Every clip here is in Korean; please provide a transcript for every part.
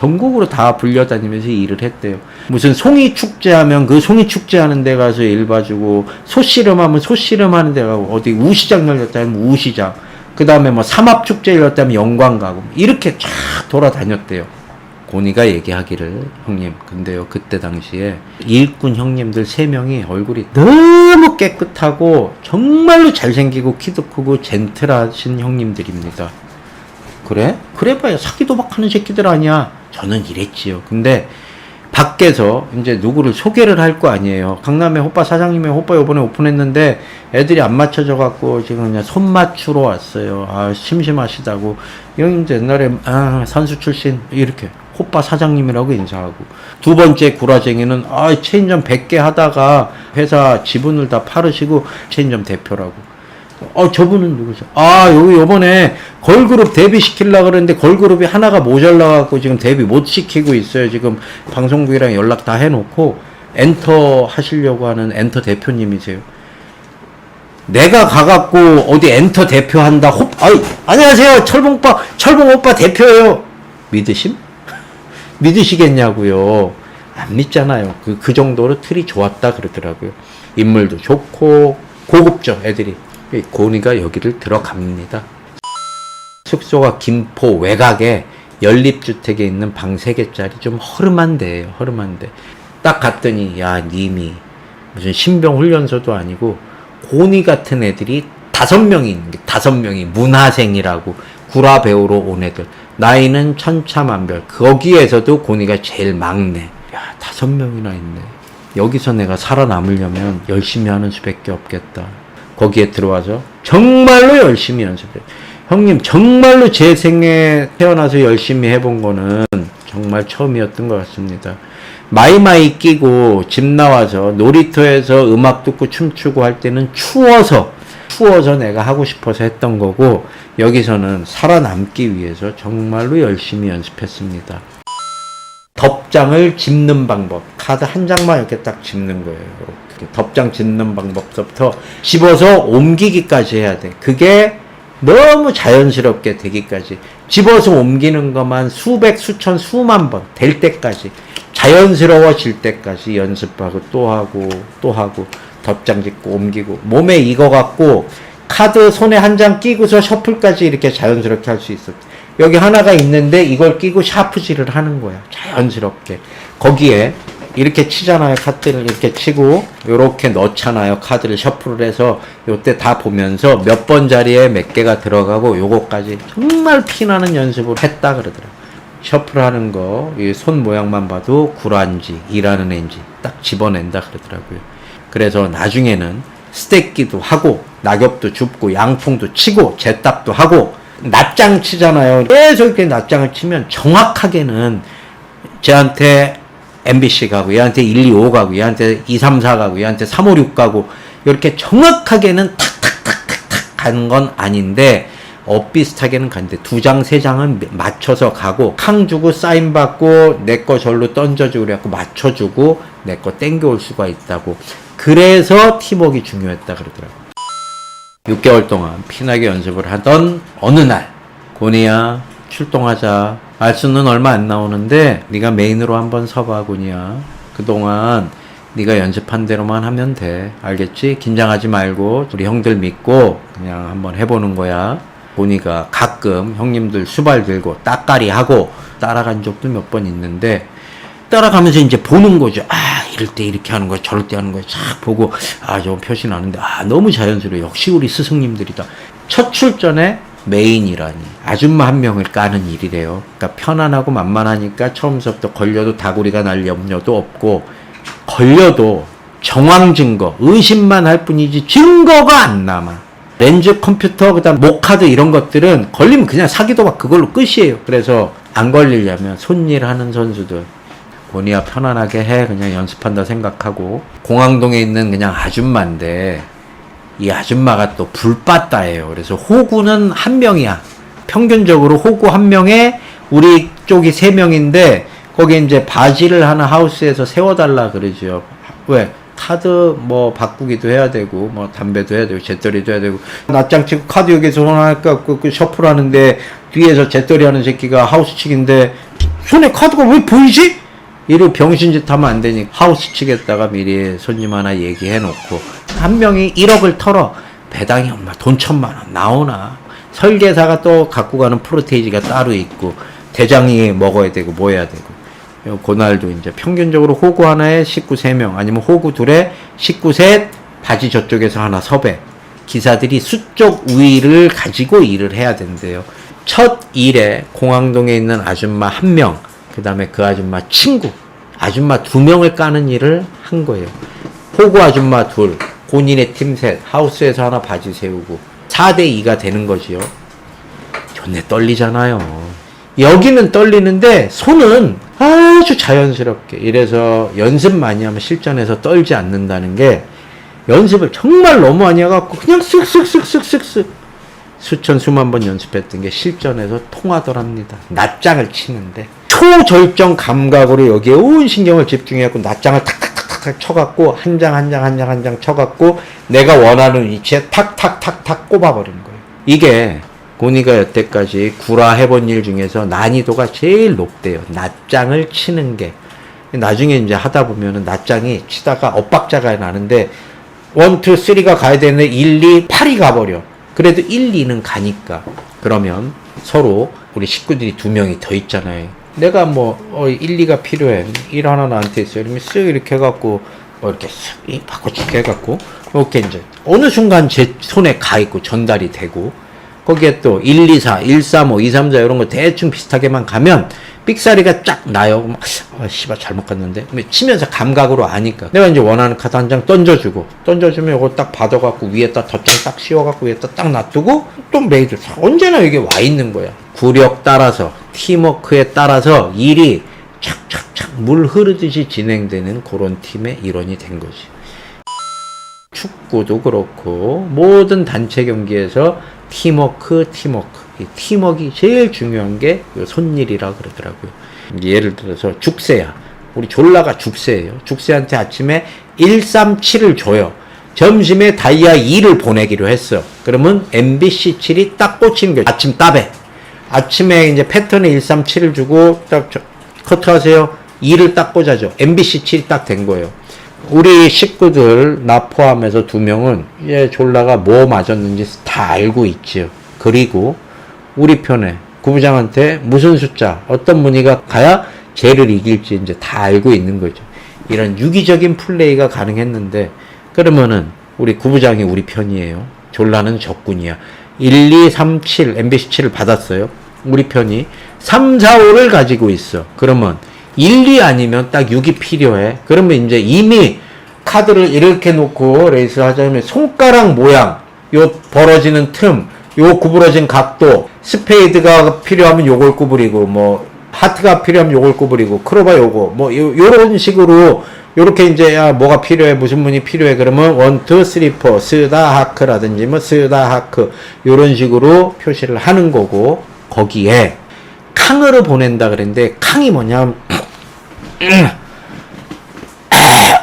전국으로 다 불려다니면서 일을 했대요. 무슨 송이 축제하면 그 송이 축제하는 데 가서 일 봐주고 소씨름하면 소씨름하는 데 가고 어디 우시장 열렸다면 우시장 그 다음에 뭐 삼합 축제 열렸다면 영광 가고 이렇게 쫙 돌아다녔대요. 고니가 얘기하기를 형님 근데요 그때 당시에 일꾼 형님들 세 명이 얼굴이 너무 깨끗하고 정말로 잘생기고 키도 크고 젠틀하신 형님들입니다. 그래? 그래봐야 사기 도박하는 새끼들 아니야. 저는 이랬지요. 근데 밖에서 이제 누구를 소개를 할 거 아니에요. 강남에 호빠 사장님이 호빠 요번에 오픈했는데 애들이 안 맞춰져 갖고 지금 그냥 손 맞추러 왔어요. 아 심심하시다고. 형님도 옛날에 아 선수 출신 이렇게 호빠 사장님이라고 인사하고 두 번째 구라쟁이는 아 체인점 100개 하다가 회사 지분을 다 팔으시고 체인점 대표라고. 어, 저분은 누구죠? 아, 여기 요번에 걸그룹 데뷔시키려고 그랬는데 걸그룹이 하나가 모자라갖고 지금 데뷔 못 시키고 있어요. 지금 방송국이랑 연락 다 해놓고 엔터 하시려고 하는 엔터 대표님이세요. 내가 가갖고 어디 엔터 대표 한다. 호, 아이, 안녕하세요. 철봉 오빠, 철봉 오빠 대표예요. 믿으심? 믿으시겠냐고요. 안 믿잖아요. 그, 그 정도로 틀이 좋았다 그러더라고요. 인물도 좋고 고급죠, 애들이. 고니가 여기를 들어갑니다. 숙소가 김포 외곽에 연립주택에 있는 방 3개짜리 좀 허름한 데예요. 허름한 데. 딱 갔더니 야 님이 무슨 신병 훈련소도 아니고 고니 같은 애들이 다섯 명이 있는 게 다섯 명이 문화생이라고 구라 배우러 온 애들. 나이는 천차만별. 거기에서도 고니가 제일 막내. 야 다섯 명이나 있네. 여기서 내가 살아남으려면 열심히 하는 수밖에 없겠다. 거기에 들어와서 정말로 열심히 연습해 형님 정말로 제 생에 태어나서 열심히 해본 거는 정말 처음이었던 것 같습니다 마이마이 끼고 집 나와서 놀이터에서 음악 듣고 춤추고 할 때는 추워서 추워서 내가 하고 싶어서 했던 거고 여기서는 살아남기 위해서 정말로 열심히 연습했습니다. 덮장을 집는 방법 카드 한 장만 이렇게 딱 집는 거예요. 덮장 집는 방법부터 집어서 옮기기까지 해야 돼. 그게 너무 자연스럽게 되기까지 집어서 옮기는 것만 수백 수천 수만 번 될 때까지 자연스러워질 때까지 연습하고 또 하고 또 하고 덮장 짓고 옮기고 몸에 익어 갖고 카드 손에 한 장 끼고서 셔플까지 이렇게 자연스럽게 할 수 있어. 여기 하나가 있는데 이걸 끼고 샤프질을 하는 거야. 자연스럽게. 거기에 이렇게 치잖아요. 카드를 이렇게 치고 요렇게 넣잖아요. 카드를 셔플을 해서 요때 다 보면서 몇 번 자리에 몇 개가 들어가고 요거까지 정말 피나는 연습을 했다 그러더라고. 셔플 하는 거, 이 손 모양만 봐도 구란지, 일하는 앤지 딱 집어낸다 그러더라고요. 그래서 나중에는 스테이키도 하고, 낙엽도 줍고, 양풍도 치고, 제답도 하고, 납장 치잖아요. 계속 이렇게 납장을 치면 정확하게는 쟤한테 MBC 가고, 얘한테 1, 2, 5 가고, 얘한테 2, 3, 4 가고, 얘한테 3, 5, 6 가고, 이렇게 정확하게는 탁탁탁탁탁 가는 건 아닌데, 엇비슷하게는 가는데 두 장, 세 장은 맞춰서 가고 캉 주고 사인 받고 내 거 절로 던져주고 그래갖고 맞춰주고 내 거 땡겨올 수가 있다고. 그래서 팀워크가 중요했다 그러더라고. 6개월 동안 피나게 연습을 하던 어느 날 고니야 출동하자 말수는 얼마 안 나오는데 네가 메인으로 한번 서봐 고니야 그동안 네가 연습한 대로만 하면 돼 알겠지? 긴장하지 말고 우리 형들 믿고 그냥 한번 해보는 거야 보니까 가끔 형님들 수발 들고 따까리 하고 따라간 적도 몇 번 있는데 따라가면서 이제 보는 거죠. 아, 이럴 때 이렇게 하는 거야, 저럴 때 하는 거야. 쫙 보고, 아, 저건 표시 나는데, 아, 너무 자연스러워. 역시 우리 스승님들이다. 첫 출전에 메인이라니. 아줌마 한 명을 까는 일이래요. 그러니까 편안하고 만만하니까 처음부터 걸려도 다구리가 날 염려도 없고, 걸려도 정황 증거, 의심만 할 뿐이지 증거가 안 남아. 렌즈 컴퓨터 그다음 목카드 이런 것들은 걸리면 그냥 사기도 막 그걸로 끝이에요. 그래서 안 걸리려면 손일 하는 선수들 본이야 편안하게 해 그냥 연습한다 생각하고 공항동에 있는 그냥 아줌마인데 이 아줌마가 또 불빠따예요. 그래서 호구는 한 명이야. 평균적으로 호구 한 명에 우리 쪽이 세 명인데 거기 이제 바지를 하나 하우스에서 세워달라 그러죠. 왜? 카드 뭐 바꾸기도 해야 되고 뭐 담배도 해야 되고 재떨이도 해야 되고 납장 치고 카드 여기서 손 하나 깎고 그 셔플 하는데 뒤에서 재떨이 하는 새끼가 하우스 측인데 손에 카드가 왜 보이지? 이를 병신짓 하면 안 되니까 하우스 측에다가 미리 손님 하나 얘기해 놓고 한 명이 1억을 털어. 배당이 얼마 돈 천만 원. 나오나? 설계사가 또 갖고 가는 프로테이지가 따로 있고 대장이 먹어야 되고 뭐 해야 되고. 요 그날도 이제 평균적으로 호구 하나에 식구 3명 아니면 호구 둘에 식구 셋 바지 저쪽에서 하나 섭외. 기사들이 수적 우위를 가지고 일을 해야 된대요. 첫 일에 공항동에 있는 아줌마 한 명, 그 다음에 그 아줌마 친구, 아줌마 두 명을 까는 일을 한 거예요. 호구 아줌마 둘, 본인의 팀 셋, 하우스에서 하나 바지 세우고 4대 2가 되는 거지요. 존내 떨리잖아요. 여기는 떨리는데 손은 아주 자연스럽게 이래서 연습 많이 하면 실전에서 떨지 않는다는 게 연습을 정말 너무 많이 해갖고 그냥 쓱쓱쓱쓱쓱쓱 수천 수만 번 연습했던 게 실전에서 통하더랍니다. 낫장을 치는데 초절정 감각으로 여기에 온 신경을 집중해갖고 낫장을 탁탁 탁탁 쳐갖고 한 장 한 장 한 장 한 장 쳐갖고 내가 원하는 위치에 탁탁탁탁 꼽아버리는 거예요. 이게 고니가 여태까지 구라 해본 일 중에서 난이도가 제일 높대요. 낫장을 치는 게. 나중에 이제 하다 보면은 낫장이 치다가 엇박자가 나는데 1, 2, 3가 가야 되는데 1, 2, 8이 가버려. 그래도 1, 2는 가니까. 그러면 서로 우리 식구들이 두 명이 더 있잖아요. 내가 뭐, 어, 1, 2가 필요해. 1 하나 나한테 있어. 이러면 쓱 이렇게 해갖고, 뭐 이렇게 쓱, 이 바꿔치기 해갖고, 이렇게 이제, 어느 순간 제 손에 가 있고 전달이 되고, 거기에 또 1, 2, 4, 1, 3, 5, 2, 3, 4 이런 거 대충 비슷하게만 가면 삑사리가 쫙 나요. 그럼 아, 씨발 잘못 갔는데. 근데 치면서 감각으로 아니까. 내가 이제 원하는 카드 한 장 던져주고 던져주면 이거 딱 받아갖고 위에다 덧장 딱 씌워갖고 위에다 딱 놔두고 또 메이드 언제나 이게 와 있는 거야. 구력 따라서 팀워크에 따라서 일이 착착착 물 흐르듯이 진행되는 그런 팀의 일원이 된 거지. 축구도 그렇고 모든 단체 경기에서 팀워크, 팀워크. 이 팀워크가 제일 중요한 게요 손일이라 그러더라고요. 예를 들어서 죽새야. 우리 졸라가 죽새예요. 죽새한테 아침에 137을 줘요. 점심에 다이아 2를 보내기로 했어. 그러면 MBC 7이 딱 꽂히는 거예요. 아침 따배. 아침에 이제 패턴에 137을 주고 딱 저- 커트하세요. 2를 딱 꽂아줘. MBC 7이 딱 된 거예요. 우리 식구들 나 포함해서 두 명은 얘 졸라가 뭐 맞았는지 다 알고 있지요. 그리고 우리 편에 구부장한테 무슨 숫자 어떤 문의가 가야 쟤를 이길지 이제 다 알고 있는 거죠. 이런 유기적인 플레이가 가능했는데 그러면은 우리 구부장이 우리 편이에요. 졸라는 적군이야. 1, 2, 3, 7 MBC 7을 받았어요. 우리 편이 3, 4, 5를 가지고 있어. 그러면 1, 2 아니면 딱 6이 필요해. 그러면 이제 이미 카드를 이렇게 놓고 레이스를 하자면 손가락 모양, 요 벌어지는 틈, 요 구부러진 각도, 스페이드가 필요하면 요걸 구부리고, 뭐, 하트가 필요하면 요걸 구부리고, 크로바 요거, 뭐, 요, 요런 식으로, 요렇게 이제, 야, 뭐가 필요해, 무슨 문이 필요해, 그러면, 원, 투, 쓰리, 포, 스다, 하크라든지, 뭐, 스다, 하크, 요런 식으로 표시를 하는 거고, 거기에, 캉으로 보낸다 그랬는데, 캉이 뭐냐,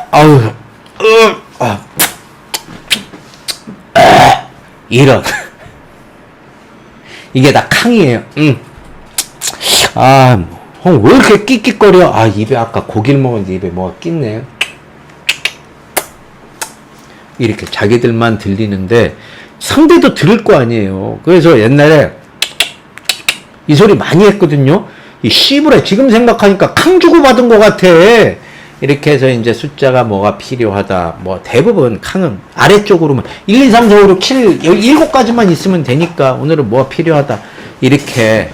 아우, 으, 아, 아, 이런. 이게 다 캉이에요. 음. 아, 형, 왜 이렇게 끽끽거려? 아, 입에 아까 고기를 먹었는데 입에 뭐가 낀네. 이렇게 자기들만 들리는데 상대도 들을 거 아니에요. 그래서 옛날에 이 소리 많이 했거든요. 이 씨부레 지금 생각하니까 캉 주고 받은 것 같아. 이렇게 해서 이제 숫자가 뭐가 필요하다. 뭐 대부분 캉은 아래쪽으로만 1, 2, 3, 4, 5, 6, 7, 7가지만 있으면 되니까 오늘은 뭐가 필요하다. 이렇게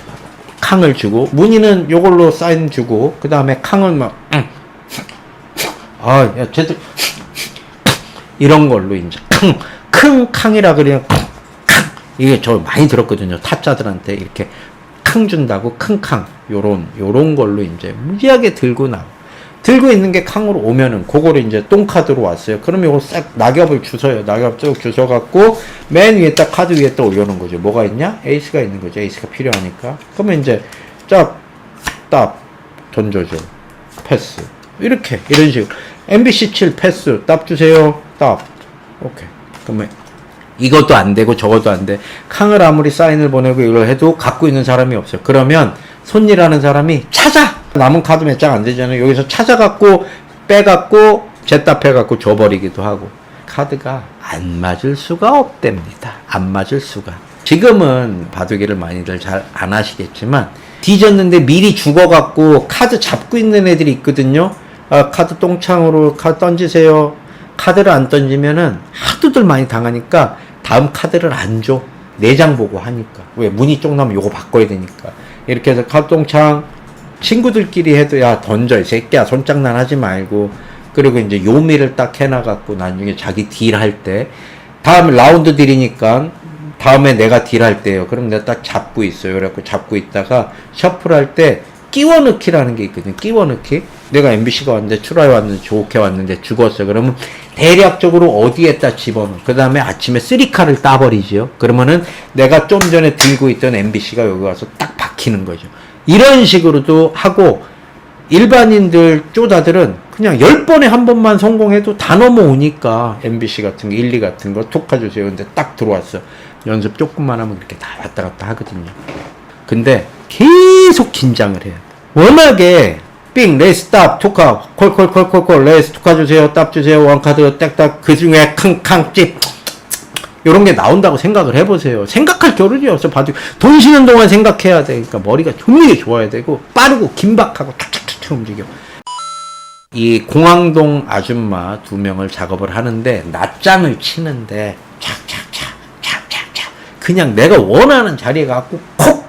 캉을 주고 문의는 요걸로 사인 주고 그 다음에 캉은 막 응. 아, 야, 쟤들 이런 걸로 이제 캉, 큰 캉이라 그래요. 캉. 이게 저 많이 들었거든요. 타짜들한테 이렇게 캉 준다고 큰 캉. 요런 요런 걸로 이제 무지하게 들고 나. 들고 있는 게 캉으로 오면은 그거를 이제 똥카드로 왔어요. 그러면 이거 싹 낙엽을 주워요. 낙엽 쭉 주워 갖고 맨 위에 딱 카드 위에 딱 올려놓은 거죠. 뭐가 있냐? 에이스가 있는 거죠. 에이스가 필요하니까. 그러면 이제 쫙딱 던져줘. 패스. 이렇게 이런 식으로 MBC 7 패스 딱 주세요. 딱. 오케이. 그러면 이것도 안 되고 저것도 안 돼. 캉을 아무리 사인을 보내고 이걸 해도 갖고 있는 사람이 없어요. 그러면 손이라는 사람이 찾아. 남은 카드 몇 장 안 되잖아요. 여기서 찾아갖고 빼갖고 잿답해갖고 줘버리기도 하고 카드가 안 맞을 수가 없답니다. 안 맞을 수가. 지금은 바둑이를 많이들 잘 안 하시겠지만 뒤졌는데 미리 죽어갖고 카드 잡고 있는 애들이 있거든요. 아, 카드 똥창으로 카드 던지세요. 카드를 안 던지면은 하도들 많이 당하니까 다음 카드를 안 줘. 내장 보고 하니까. 왜? 문이 쪽 나면 요거 바꿔야 되니까. 이렇게 해서 카드 똥창 친구들끼리 해도 야 던져 이 새끼야 손장난 하지 말고 그리고 이제 요미를 딱 해놔갖고 나중에 자기 딜 할 때 다음 라운드 딜이니까 다음에 내가 딜 할 때요 그럼 내가 딱 잡고 있어요 그래갖고 잡고 있다가 셔플 할때 끼워 넣기라는 게 있거든요 끼워 넣기 내가 MBC가 왔는데 출하에 왔는데 좋게 왔는데 죽었어 그러면 대략적으로 어디에다 집어넣어 그 다음에 아침에 쓰리카를 따버리지요 그러면은 내가 좀 전에 들고 있던 MBC가 여기 와서 딱 박히는 거죠 이런 식으로도 하고 일반인들 쪼다들은 그냥 10번에 한 번만 성공해도 다 넘어오니까 MBC 같은 거, 1, 2 같은 거톡 가주세요. 근데 딱 들어왔어. 연습 조금만 하면 그렇게 다 왔다 갔다 하거든요. 근데 계속 긴장을 해요. 워낙에 삥, 레스, 탑, 토카, 콜콜콜콜콜, 레스, 토카 주세요, 탑 주세요, 원카드, 딱딱, 그 중에 캉캉, 찝, 요런 게 나온다고 생각을 해보세요. 생각할 겨를이 없어. 봐도 돈 쉬는 동안 생각해야 돼. 그러니까 머리가 존나게 좋아야 되고 빠르고 긴박하고 탁탁탁 움직여. 이 공항동 아줌마 두 명을 작업을 하는데 낮장을 치는데 착착착 착착착 그냥 내가 원하는 자리에 갖고 콕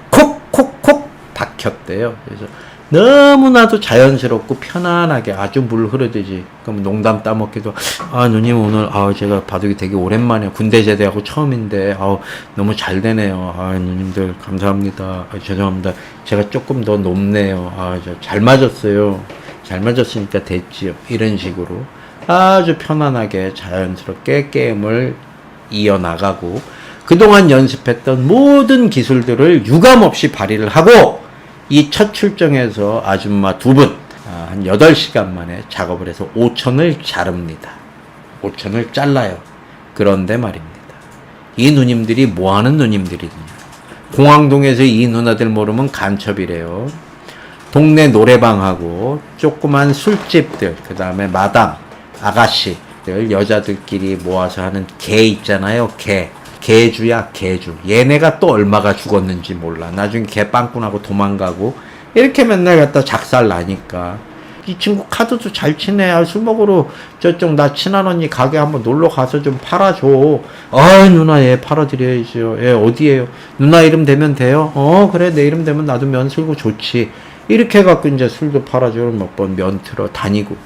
콕콕콕 박혔대요. 그래서 너무나도 자연스럽고 편안하게 아주 물 흐르듯이 그럼 농담 따먹기도 아 누님 오늘 아 제가 바둑이 되게 오랜만에 군대 제대하고 처음인데 아 너무 잘 되네요. 아 누님들 감사합니다. 아, 죄송합니다. 제가 조금 더 높네요. 아저잘 맞았어요. 잘 맞았으니까 됐지요. 이런 식으로 아주 편안하게 자연스럽게 게임을 이어나가고 그동안 연습했던 모든 기술들을 유감없이 발휘를 하고 이 첫 출정에서 아줌마 두 분, 아, 한 8시간 만에 작업을 해서 5천을 자릅니다. 5천을 잘라요. 그런데 말입니다. 이 누님들이 뭐 하는 누님들이냐. 공항동에서 이 누나들 모르면 간첩이래요. 동네 노래방하고 조그만 술집들, 그 다음에 마담, 아가씨들, 여자들끼리 모아서 하는 개 있잖아요, 개. 개주야, 개주. 얘네가 또 얼마가 죽었는지 몰라. 나중에 개 빵꾸나고 도망가고, 이렇게 맨날 갖다 작살 나니까. 이 친구 카드도 잘 치네. 아, 술 먹으러 저쪽 나 친한 언니 가게 한번 놀러 가서 좀 팔아줘. 아, 누나 얘 팔아드려야죠. 얘 어디에요? 누나 이름 되면 돼요? 어, 그래. 내 이름 되면 나도 면 쓸고 좋지. 이렇게 해갖고 이제 술도 팔아줘. 몇 번 면 틀어 다니고.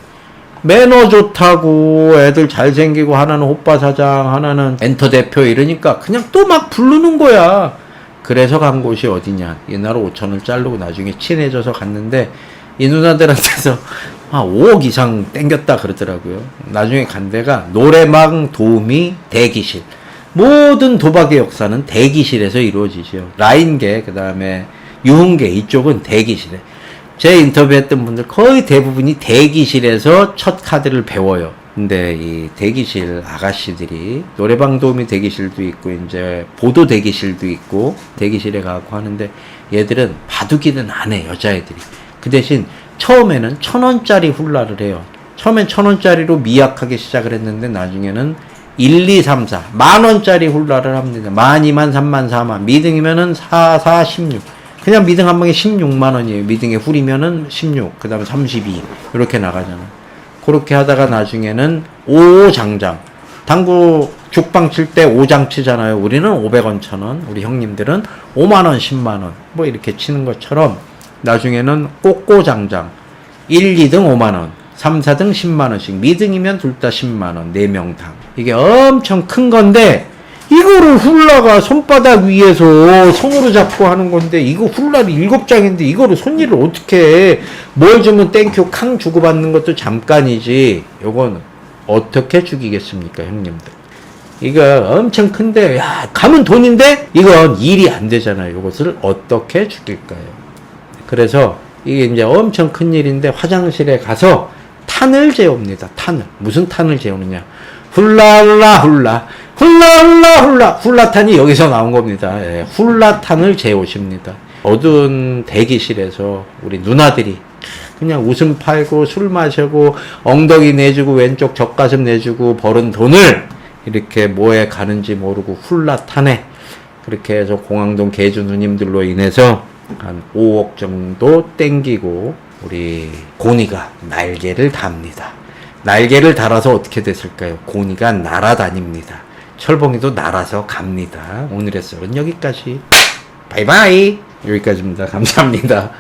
매너 좋다고 애들 잘생기고 하나는 오빠 사장 하나는 엔터 대표 이러니까 그냥 또 막 부르는 거야. 그래서 간 곳이 어디냐. 옛날에 5천을 자르고 나중에 친해져서 갔는데 이 누나들한테서 한 5억 이상 땡겼다 그러더라고요. 나중에 간 데가 노래방 도우미 대기실. 모든 도박의 역사는 대기실에서 이루어지죠. 라인계 그 다음에 유흥계 이쪽은 대기실에 제 인터뷰했던 분들 거의 대부분이 대기실에서 첫 카드를 배워요. 근데 이 대기실 아가씨들이 노래방 도우미 대기실도 있고 이제 보도 대기실도 있고 대기실에 가고 하는데 얘들은 바둑이는 안해 여자애들이. 그 대신 처음에는 천 원짜리 훌라를 해요. 처음엔 천 원짜리로 미약하게 시작을 했는데 나중에는 1, 2, 3, 4. 만 원짜리 훌라를 합니다. 만, 2만, 3만, 4만. 미등이면은 4, 4, 16. 그냥 미등 한 방에 16만 원이에요. 미등에 훌이면은 16, 그 다음에 32 이렇게 나가잖아. 그렇게 하다가 나중에는 5장장. 당구 죽방 칠 때 5장 치잖아요. 우리는 500원, 1000원. 우리 형님들은 5만 원, 10만 원. 뭐 이렇게 치는 것처럼 나중에는 꼬꼬장장. 1, 2등 5만 원. 3, 4등 10만 원씩. 미등이면 둘 다 10만 원. 4명당. 이게 엄청 큰 건데 이거를 훌라가 손바닥 위에서 손으로 잡고 하는 건데 이거 훌라를 일곱 장인데 이거를 손일을 어떻게 해? 뭘 주면 땡큐 캉 주고받는 것도 잠깐이지. 요거는 어떻게 죽이겠습니까 형님들? 이거 엄청 큰데 야 가면 돈인데 이건 일이 안 되잖아요. 이것을 어떻게 죽일까요? 그래서 이게 이제 엄청 큰 일인데 화장실에 가서 탄을 재웁니다 탄을. 무슨 탄을 재우느냐? 훌라훌라 훌라 훌라 훌라 훌라 훌라탄이 여기서 나온 겁니다. 예, 훌라탄을 재우십니다. 어두운 대기실에서 우리 누나들이 그냥 웃음 팔고 술 마시고 엉덩이 내주고 왼쪽 젖가슴 내주고 벌은 돈을 이렇게 뭐에 가는지 모르고 훌라타네. 그렇게 해서 공항동 개주 누님들로 인해서 한 5억 정도 땡기고 우리 고니가 날개를 답니다. 날개를 달아서 어떻게 됐을까요? 고니가 날아다닙니다. 철봉이도 날아서 갑니다. 오늘의 썰은 여기까지. 바이바이. 여기까지입니다. 감사합니다.